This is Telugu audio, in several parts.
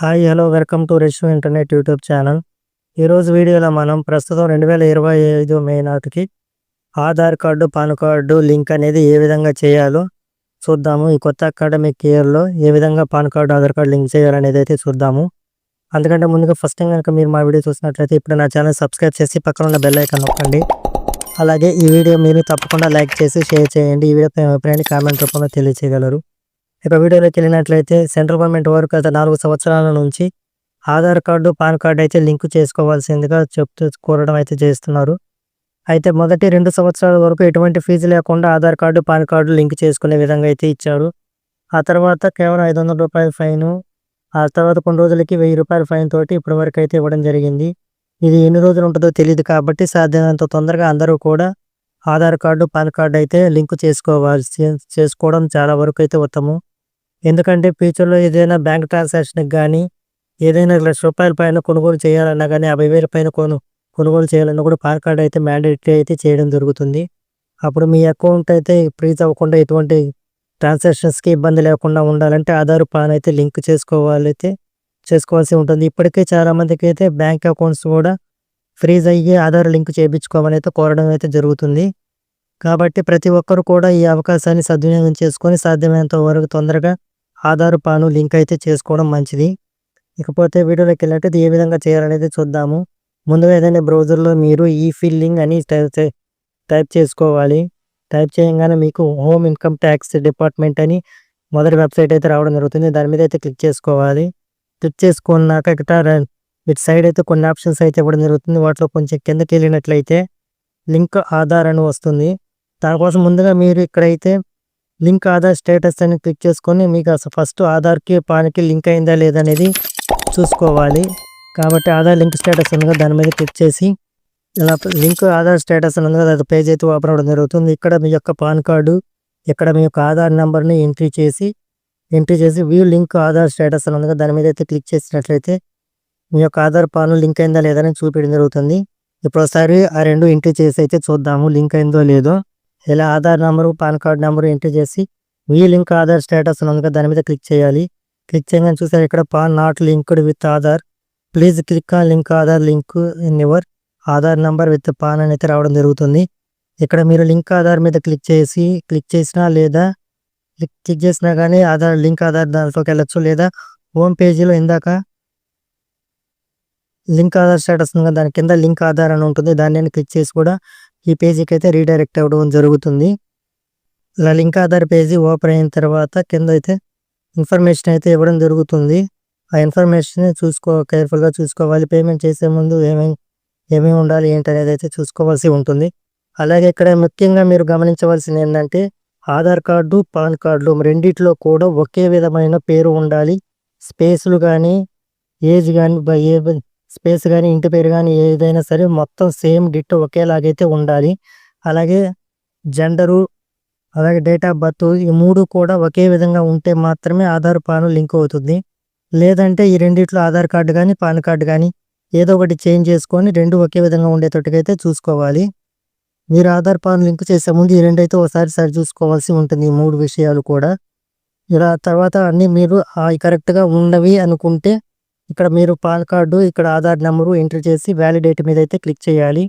Hi hello welcome to రెష్యూ internet YouTube channel. ఈరోజు వీడియోలో మనం ప్రస్తుతం రెండు వేల ఇరవై ఐదు మే నాటికి Aadhaar card PAN card link అనేది ఏ విధంగా చేయాలో చూద్దాము. ఈ కొత్త అకాడమిక్ ఇయర్లో ఏ విధంగా PAN card Aadhaar card link చేయాలనేది అయితే చూద్దాము. అందుకంటే ముందుగా ఫస్ట్ టైం కనుక మీరు మా వీడియో చూసినట్లయితే ఇప్పుడు నా ఛానల్ సబ్స్క్రైబ్ చేసి పక్కన ఉన్న బెల్ ఐకాన్ నొక్కండి. అలాగే ఈ వీడియో మీరు తప్పకుండా లైక్ చేసి షేర్ చేయండి. ఈ వీడియో అభిప్రాయాన్ని కామెంట్ రూపంలో తెలియచేయగలరు. ఇక వీడియోలోకి వెళ్ళినట్లయితే సెంట్రల్ గవర్నమెంట్ వారు గత నాలుగు సంవత్సరాల నుంచి ఆధార్ కార్డు పాన్ కార్డు అయితే లింక్ చేసుకోవాల్సిందిగా చెప్తూ కోరడం అయితే చేస్తున్నారు. అయితే మొదటి రెండు సంవత్సరాల వరకు ఎటువంటి ఫీజు లేకుండా Aadhaar card PAN card link చేసుకునే విధంగా అయితే ఇచ్చారు. ఆ తర్వాత కేవలం ఐదు వందల రూపాయల ఫైన్ ఆ తర్వాత కొన్ని రోజులకి వెయ్యి రూపాయల ఫైన్ తోటి ఇప్పటి వరకు అయితే ఇవ్వడం జరిగింది. ఇది ఎన్ని రోజులు ఉంటుందో తెలియదు కాబట్టి సాధ్యమైనంత తొందరగా అందరూ కూడా ఆధార్ కార్డు పాన్ కార్డు అయితే లింక్ చేసుకోవాల్సి చేసుకోవడం చాలా వరకు అయితే ఉత్తమం. ఎందుకంటే ఫ్యూచర్లో ఏదైనా బ్యాంక్ ట్రాన్సాక్షన్కి కానీ ఏదైనా లక్ష రూపాయల పైన కొనుగోలు చేయాలన్నా కానీ యాభై వేల పైన కొను కొనుగోలు చేయాలన్నా కూడా పాన్ కార్డ్ అయితే మ్యాండేటరీ అయితే చేయడం జరుగుతుంది. అప్పుడు మీ అకౌంట్ అయితే ఫ్రీజ్ అవ్వకుండా ఎటువంటి ట్రాన్సాక్షన్స్కి ఇబ్బంది లేకుండా ఉండాలంటే ఆధార్ పాన్ అయితే లింక్ చేసుకోవాలైతే చేసుకోవాల్సి ఉంటుంది. ఇప్పటికే చాలామందికి అయితే బ్యాంక్ అకౌంట్స్ కూడా ఫ్రీజ్ అయ్యి ఆధార్ లింక్ చేయించుకోవాలని అయితే కోరడం అయితే జరుగుతుంది. కాబట్టి ప్రతి ఒక్కరు కూడా ఈ అవకాశాన్ని సద్వినియోగం చేసుకొని సాధ్యమైనంత వరకు తొందరగా ఆధార్ పాను లింక్ అయితే చేసుకోవడం మంచిది. ఇకపోతే వీడియోలోకి వెళ్ళినట్టు ఏ విధంగా చేయాలనేది చూద్దాము. ముందుగా ఏదైనా బ్రౌజర్లో మీరు ఈ ఫిల్లింగ్ అని టైప్ టైప్ చేసుకోవాలి. టైప్ చేయగానే మీకు హోమ్ ఇన్కమ్ ట్యాక్స్ డిపార్ట్మెంట్ అని మొదటి వెబ్సైట్ అయితే రావడం జరుగుతుంది. దాని మీద అయితే క్లిక్ చేసుకోవాలి. క్లిక్ చేసుకున్నాక ఇక్కడ ఇటు సైడ్ అయితే కొన్ని ఆప్షన్స్ అయితే ఇవ్వడం జరుగుతుంది. వాటిలో కొంచెం కిందకి వెళ్ళినట్లయితే లింక్ ఆధార్ అని వస్తుంది. దానికోసం ముందుగా మీరు ఇక్కడైతే లింక్ ఆధార్ స్టేటస్ అని క్లిక్ చేసుకొని మీకు అసలు ఫస్ట్ ఆధార్కి పాన్కి లింక్ అయిందా లేదా అనేది చూసుకోవాలి. కాబట్టి ఆధార్ లింక్ స్టేటస్ ఉంది దాని మీద క్లిక్ చేసి ఇలా లింక్ ఆధార్ స్టేటస్ ఉంది కదా అది పేజ్ అయితే ఓపెన్ అవ్వడం జరుగుతుంది. ఇక్కడ మీ యొక్క పాన్ కార్డు ఇక్కడ మీ యొక్క ఆధార్ నెంబర్ని ఎంట్రీ చేసి ఎంట్రీ చేసి వ్యూ లింక్ ఆధార్ స్టేటస్ ఉంది దాని మీద అయితే క్లిక్ చేసినట్లయితే మీ యొక్క ఆధార్ పాన్ లింక్ అయిందా లేదని చూపించడం జరుగుతుంది. ఇప్పుడు ఒకసారి ఆ రెండు ఎంట్రీ చేసి అయితే చూద్దాము లింక్ అయిందో లేదో. ఇలా Aadhaar number PAN card number enter చేసి మీ లింక్ ఆధార్ స్టేటస్ ఉంది దాని మీద క్లిక్ చేయాలి. క్లిక్ చేయగానే చూసారు ఇక్కడ PAN not linked with Aadhaar. Please click on link Aadhaar link in your Aadhaar number with PAN అని అయితే రావడం జరుగుతుంది. ఇక్కడ మీరు లింక్ ఆధార్ మీద క్లిక్ చేసి క్లిక్ చేసినా లేదా క్లిక్ చేసినా కానీ ఆధార్ లింక్ ఆధార్ దాంట్లోకి వెళ్ళచ్చు లేదా హోమ్ పేజీలో ఇందాక లింక్ ఆధార్ స్టేటస్ ఉంది దాని కింద లింక్ ఆధార్ అని ఉంటుంది. దాన్ని క్లిక్ చేసి కూడా ఈ పేజీకి అయితే రీడైరెక్ట్ అవ్వడం జరుగుతుంది. ఇలా లింక్ ఆధార్ పేజీ ఓపెన్ అయిన తర్వాత కింద అయితే ఇన్ఫర్మేషన్ అయితే ఇవ్వడం జరుగుతుంది. ఆ ఇన్ఫర్మేషన్ చూసుకో కేర్ఫుల్గా చూసుకోవాలి. పేమెంట్ చేసే ముందు ఏమేమి ఏమేమి ఉండాలి ఏంటి అనేది అయితే చూసుకోవాల్సి ఉంటుంది. అలాగే ఇక్కడ ముఖ్యంగా మీరు గమనించవలసింది ఏంటంటే ఆధార్ కార్డు పాన్ కార్డు రెండిట్లో కూడా ఒకే విధమైన పేరు ఉండాలి. స్పేస్లు కానీ ఏజ్ కానీ ఏ స్పేస్ కానీ ఇంటి పేరు కానీ ఏదైనా సరే మొత్తం సేమ్ డిట్ ఒకేలాగైతే ఉండాలి. అలాగే జెండరు అలాగే డేట్ ఆఫ్ బర్త్ ఈ మూడు కూడా ఒకే విధంగా ఉంటే మాత్రమే ఆధార్ పాన్ లింక్ అవుతుంది. లేదంటే ఈ రెండిట్లో ఆధార్ కార్డు కానీ పాన్ కార్డు కానీ ఏదో ఒకటి చేంజ్ చేసుకొని రెండు ఒకే విధంగా ఉండేటట్టుకైతే అయితే చూసుకోవాలి. మీరు ఆధార్ పాన్ లింక్ చేసే ముందు ఈ రెండు అయితే ఒకసారి సరి చూసుకోవాల్సి ఉంటుంది ఈ మూడు విషయాలు కూడా. ఇలా తర్వాత అన్నీ మీరు కరెక్ట్గా ఉన్నవి అనుకుంటే ఇక్కడ మీరు పాన్ కార్డు ఇక్కడ ఆధార్ నెంబరు ఎంటర్ చేసి వ్యాలిడేట్ మీద అయితే క్లిక్ చేయాలి.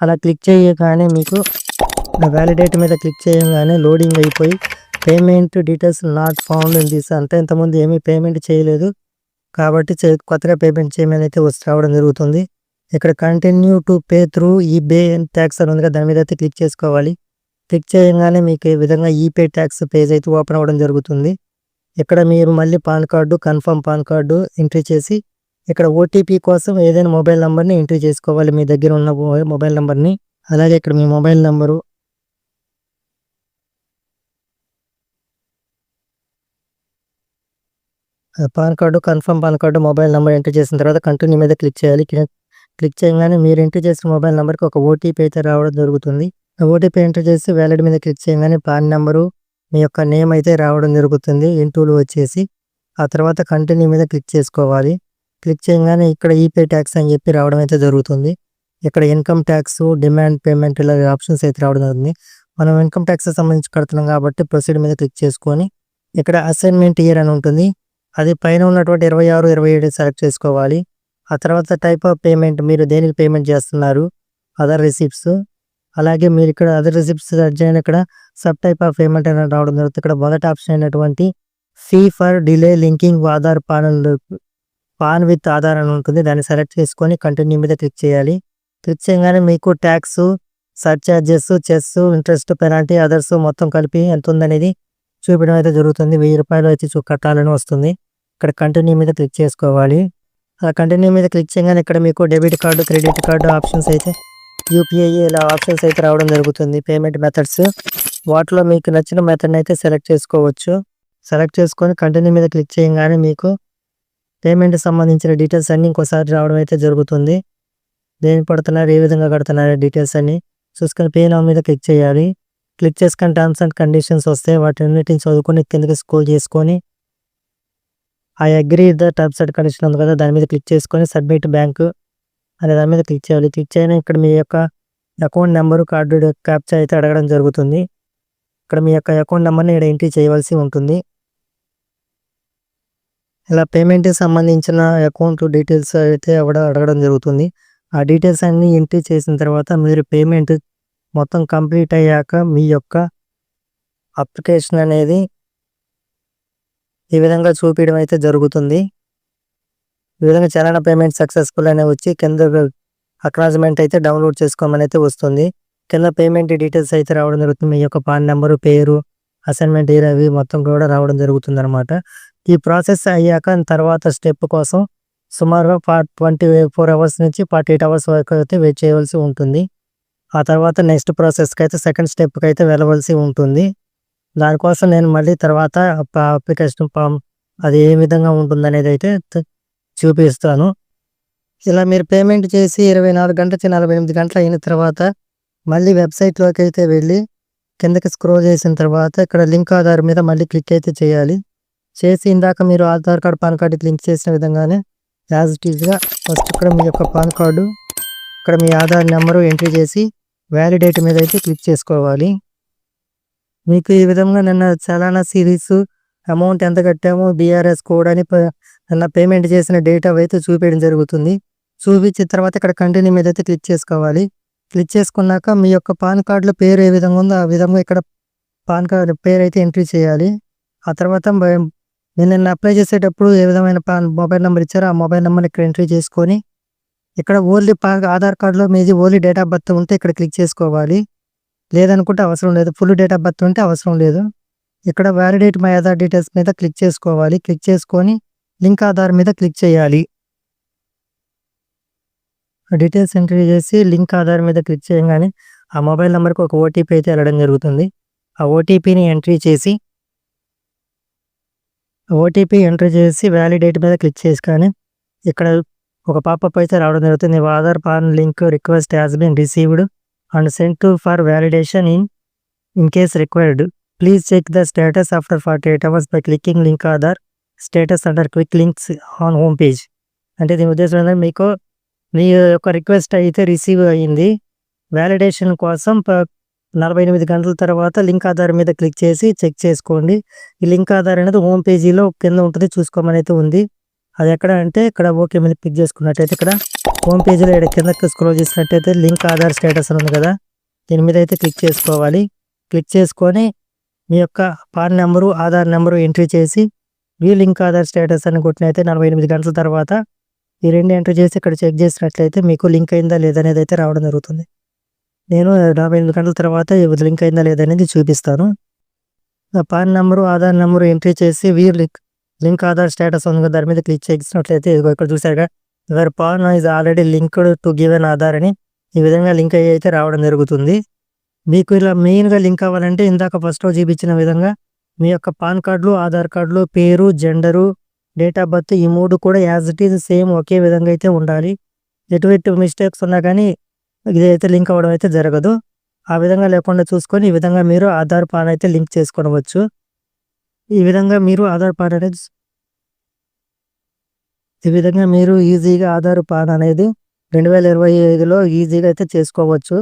అలా క్లిక్ చేయగానే మీకు వ్యాలిడేట్ మీద క్లిక్ చేయగానే లోడింగ్ అయిపోయి పేమెంట్ డీటెయిల్స్ నాట్ ఫౌండ్ అని తీసి అంటే ఇంతకుముందు ఏమీ పేమెంట్ చేయలేదు. కాబట్టి కొత్తగా పేమెంట్ చేయమని అయితే వచ్చి రావడం జరుగుతుంది. ఇక్కడ కంటిన్యూ టు పే త్రూ ఈ బే ట్యాక్స్ అని ఉంది కదా దాని మీద అయితే క్లిక్ చేసుకోవాలి. క్లిక్ చేయగానే మీకు ఈ విధంగా ఈపే ట్యాక్స్ పేజ్ అయితే ఓపెన్ అవ్వడం జరుగుతుంది. ఇక్కడ మీరు మళ్ళీ PAN card confirm PAN card entry చేసి ఇక్కడ ఓటీపీ కోసం ఏదైనా మొబైల్ నెంబర్ని ఎంట్రీ చేసుకోవాలి మీ దగ్గర ఉన్న మొబైల్ నెంబర్ని. అలాగే ఇక్కడ మీ mobile number. PAN card confirm PAN card mobile number enter చేసిన తర్వాత కంటిన్యూ మీద క్లిక్ చేయాలి. క్లిక్ చేయగానే మీరు ఎంటర్ చేసిన మొబైల్ నెంబర్కి ఒక ఓటీపీ అయితే రావడం జరుగుతుంది. ఓటీపీ ఎంటర్ చేసి వ్యాలిడ్ మీద క్లిక్ చేయగానే పాన్ నెంబరు మీ యొక్క నేమ్ అయితే రావడం జరుగుతుంది. ఇంటూలు వచ్చేసి ఆ తర్వాత కంటిన్యూ మీద క్లిక్ చేసుకోవాలి. క్లిక్ చేయగానే ఇక్కడ ఈపే ట్యాక్స్ అని చెప్పి రావడం అయితే జరుగుతుంది. ఇక్కడ ఇన్కమ్ ట్యాక్స్ డిమాండ్ పేమెంట్ ఇలా ఆప్షన్స్ అయితే రావడం జరుగుతుంది. మనం ఇన్కమ్ ట్యాక్స్ సంబంధించి కడుతున్నాం కాబట్టి ప్రొసీడ్ మీద క్లిక్ చేసుకొని ఇక్కడ అసైన్మెంట్ ఇయర్ అని ఉంటుంది. అది పైన ఉన్నటువంటి ఇరవై ఆరు ఇరవై ఏడు సెలెక్ట్ చేసుకోవాలి. ఆ తర్వాత టైప్ ఆఫ్ పేమెంట్ మీరు దేనికి పేమెంట్ చేస్తున్నారు? అదర్ రిసిప్ట్స్ అలాగే మీరు ఇక్కడ అదర్ రిసిప్ట్స్ సెర్చ్ చేయని ఇక్కడ సబ్ టైప్ ఆఫ్ పేమెంట్ అనేది రావడం జరుగుతుంది. ఇక్కడ మొదటి ఆప్షన్ అయినటువంటి fee for delay linking Aadhaar PAN PAN with Aadhaar అని ఉంటుంది. దాన్ని సెలెక్ట్ చేసుకొని కంటిన్యూ మీద క్లిక్ చేయాలి. క్లిక్ చేయగానే మీకు tax surcharges cess interest penalty others మొత్తం కలిపి ఎంత ఉందనేది చూపించడం అయితే జరుగుతుంది. వెయ్యి రూపాయలు అయితే చూ కట్టాలని వస్తుంది. ఇక్కడ కంటిన్యూ మీద క్లిక్ చేసుకోవాలి. ఆ కంటిన్యూ మీద క్లిక్ చేయగానే ఇక్కడ మీకు debit card credit card options అయితే యూపీఐ ఇలా ఆప్షన్స్ అయితే రావడం జరుగుతుంది. Payment methods. వాటిలో మీకు నచ్చిన మెథడ్ని అయితే సెలెక్ట్ చేసుకోవచ్చు. సెలెక్ట్ చేసుకొని కంటిన్యూ మీద క్లిక్ చేయగానే మీకు పేమెంట్ సంబంధించిన డీటెయిల్స్ అన్నీ ఇంకోసారి రావడం అయితే జరుగుతుంది. దేని పడుతున్నారు ఏ విధంగా కడుతున్నారు డీటెయిల్స్ అన్ని చూసుకొని పే నౌ మీద క్లిక్ చేయాలి. క్లిక్ చేసుకొని టర్మ్స్ అండ్ కండిషన్స్ వస్తే వాటిన్నిటిని చదువుకొని కిందకి స్క్రోల్ చేసుకొని I agree the terms and condition ఉంది కదా దాని మీద క్లిక్ చేసుకొని సబ్మిట్ బ్యాంకు అనే దాని మీద క్లిక్ చేయాలి. క్లిక్ చేయని ఇక్కడ మీ యొక్క అకౌంట్ నెంబరు కార్డు క్యాప్చర్ అయితే అడగడం జరుగుతుంది. ఇక్కడ మీ యొక్క అకౌంట్ నెంబర్ని ఇక్కడ ఎంట్రీ చేయవలసి ఉంటుంది. ఇలా పేమెంట్కి సంబంధించిన అకౌంట్ డీటెయిల్స్ అయితే అక్కడ అడగడం జరుగుతుంది. ఆ డీటెయిల్స్ అన్నీ ఎంట్రీ చేసిన తర్వాత మీరు పేమెంట్ మొత్తం కంప్లీట్ అయ్యాక మీ యొక్క అప్లికేషన్ అనేది ఈ విధంగా చూపించడం అయితే జరుగుతుంది. ఈ విధంగా చలానా పేమెంట్ సక్సెస్ఫుల్ అనే వచ్చి కింద అక్నాలజ్మెంట్ అయితే డౌన్లోడ్ చేసుకోమని అయితే వస్తుంది. కింద పేమెంట్ డీటెయిల్స్ అయితే రావడం జరుగుతుంది. మీ యొక్క పాన్ నెంబరు పేరు అసైన్మెంట్ ఇయర్ అవి మొత్తం కూడా రావడం జరుగుతుంది అనమాట ఈ ప్రాసెస్ అయ్యాక తర్వాత స్టెప్ కోసం సుమారుగా ఫా ట్వంటీ ఫోర్ అవర్స్ నుంచి ఫార్టీ ఎయిట్ అవర్స్ వరకు అయితే వెయిట్ చేయవలసి ఉంటుంది. ఆ తర్వాత నెక్స్ట్ ప్రాసెస్కి అయితే సెకండ్ స్టెప్కి అయితే వెళ్ళవలసి ఉంటుంది. దానికోసం నేను మళ్ళీ తర్వాత అప్లికేషన్ ఫామ్ అది ఏ విధంగా ఉంటుంది అనేది అయితే చూపిస్తాను. ఇలా మీరు పేమెంట్ చేసి ఇరవై నాలుగు గంటల నలభై ఎనిమిది గంటలు అయిన తర్వాత మళ్ళీ వెబ్సైట్లోకి అయితే వెళ్ళి కిందకి స్క్రోల్ చేసిన తర్వాత ఇక్కడ లింక్ ఆధార్ మీద మళ్ళీ క్లిక్ అయితే చేయాలి. చేసి ఇందాక మీరు ఆధార్ కార్డు పాన్ కార్డుకి లింక్ చేసిన విధంగానే యాజ్ ఇట్ ఈజ్గా ఫస్ట్ ఇక్కడ మీ యొక్క పాన్ కార్డు ఇక్కడ మీ ఆధార్ నెంబరు ఎంట్రీ చేసి వ్యాలిడేట్ మీద అయితే క్లిక్ చేసుకోవాలి. మీకు ఈ విధంగా నిన్న చలానా సిరీస్ అమౌంట్ ఎంత కట్టామో బీఆర్ఎస్ కోడ్ అని నిన్న పేమెంట్ చేసిన డేటా అయితే చూపించడం జరుగుతుంది. చూపించిన తర్వాత ఇక్కడ కంటిన్యూ మీద అయితే క్లిక్ చేసుకోవాలి. క్లిక్ చేసుకున్నాక మీ యొక్క పాన్ కార్డులో పేరు ఏ విధంగా ఉందో ఆ విధంగా ఇక్కడ పాన్ కార్డు పేరు అయితే ఎంట్రీ చేయాలి. ఆ తర్వాత నేను నిన్న అప్లై చేసేటప్పుడు ఏ విధమైన పాన్ మొబైల్ నెంబర్ ఇచ్చారో ఆ మొబైల్ నెంబర్ ఇక్కడ ఎంట్రీ చేసుకొని ఇక్కడ ఓన్లీ పాన్ ఆధార్ కార్డులో మీది ఓన్లీ డేట్ ఆఫ్ బర్త్ ఉంటే ఇక్కడ క్లిక్ చేసుకోవాలి. లేదనుకుంటే అవసరం లేదు. ఫుల్ డేట్ ఆఫ్ బర్త్ ఉంటే అవసరం లేదు. ఇక్కడ వ్యాలిడేట్ మై ఆధార్ డీటెయిల్స్ మీద క్లిక్ చేసుకోవాలి. క్లిక్ చేసుకొని లింక్ ఆధార్ మీద క్లిక్ చేయాలి. డీటెయిల్స్ ఎంట్రీ చేసి లింక్ ఆధార్ మీద క్లిక్ చేయగానే ఆ మొబైల్ నెంబర్కి ఒక ఓటీపీ అయితే వెళ్ళడం జరుగుతుంది. ఆ ఓటీపీని ఎంట్రీ చేసి ఓటీపీ ఎంటర్ చేసి వ్యాలిడేట్ మీద క్లిక్ చేసి కానీ ఇక్కడ ఒక పాపప్ అయితే రావడం జరుగుతుంది. Aadhaar PAN link request has been received and sent to for validation in in case required. Please check the status after forty eight hours by clicking link Aadhaar. Status అంటారు quick links on home page. అంటే దీని ఉద్దేశం ఏంటంటే మీకు మీ యొక్క రిక్వెస్ట్ అయితే రిసీవ్ అయ్యింది వ్యాలిడేషన్ కోసం నలభై ఎనిమిది గంటల తర్వాత లింక్ ఆధార్ మీద క్లిక్ చేసి చెక్ చేసుకోండి. ఈ లింక్ ఆధార్ అనేది హోమ్ పేజీలో కింద ఉంటుంది చూసుకోమని అయితే ఉంది. అది ఎక్కడ అంటే ఇక్కడ ఓకే మీద క్లిక్ చేసుకున్నట్టయితే ఇక్కడ హోమ్ పేజీలో ఇక్కడ కిందకి స్క్రోల్ చేసినట్టయితే లింక్ ఆధార్ స్టేటస్ ఉంది కదా. దీని మీద అయితే క్లిక్ చేసుకోవాలి. క్లిక్ చేసుకొని మీ యొక్క PAN number Aadhaar number entry చేసి వీ లింక్ ఆధార్ స్టేటస్ అని కొట్టినైతే నలభై ఎనిమిది గంటల తర్వాత ఈ రెండు ఎంట్రీ చేసి ఇక్కడ చెక్ చేసినట్లయితే మీకు లింక్ అయిందా లేదనేది అయితే రావడం జరుగుతుంది. నేను నలభై ఎనిమిది గంటల తర్వాత లింక్ అయిందా లేదనేది చూపిస్తాను. PAN number Aadhaar number entry చేసి view link link Aadhaar status ఉంది దాని మీద క్లిక్ చేసినట్లయితే ఇక్కడ చూసారుగా your PAN is already linked to given Aadhaar అని ఈ విధంగా లింక్ అయ్యి అయితే రావడం జరుగుతుంది. మీకు ఇలా మెయిన్గా లింక్ అవ్వాలంటే ఇందాక ఫస్ట్లో చూపించిన విధంగా మీ యొక్క పాన్ కార్డులు ఆధార్ కార్డులు పేరు జెండరు డేట్ ఆఫ్ బర్త్ ఈ మూడు కూడా యాజ్ ఇట్ ఈజ్ సేమ్ ఒకే విధంగా అయితే ఉండాలి. ఎటువంటి మిస్టేక్స్ ఉన్నా కానీ ఇదైతే లింక్ అవ్వడం అయితే జరగదు. ఆ విధంగా లేకుండా చూసుకొని ఈ విధంగా మీరు ఆధార్ పాన్ అయితే లింక్ చేసుకోవచ్చు. ఈ విధంగా మీరు ఆధార్ పాన్ అనేది ఈ విధంగా మీరు ఈజీగా ఆధార్ పాన్ అనేది రెండు వేల ఇరవై ఐదులో ఈజీగా అయితే చేసుకోవచ్చు.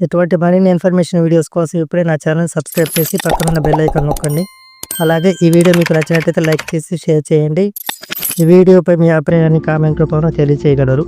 ఇటువంటి మరిన్ని ఇన్ఫర్మేషన్ వీడియోస్ కోసం ఇప్పుడే నా ఛానల్ సబ్స్క్రైబ్ చేసి పక్కన బెల్ ఐకాన్ నొక్కండి. అలాగే ఈ వీడియో మీకు నచ్చినట్లయితే లైక్ చేసి షేర్ చేయండి. ఈ వీడియోపై మీ అభిప్రాయాన్ని కామెంట్ రూపంలో తెలియజేయగలరు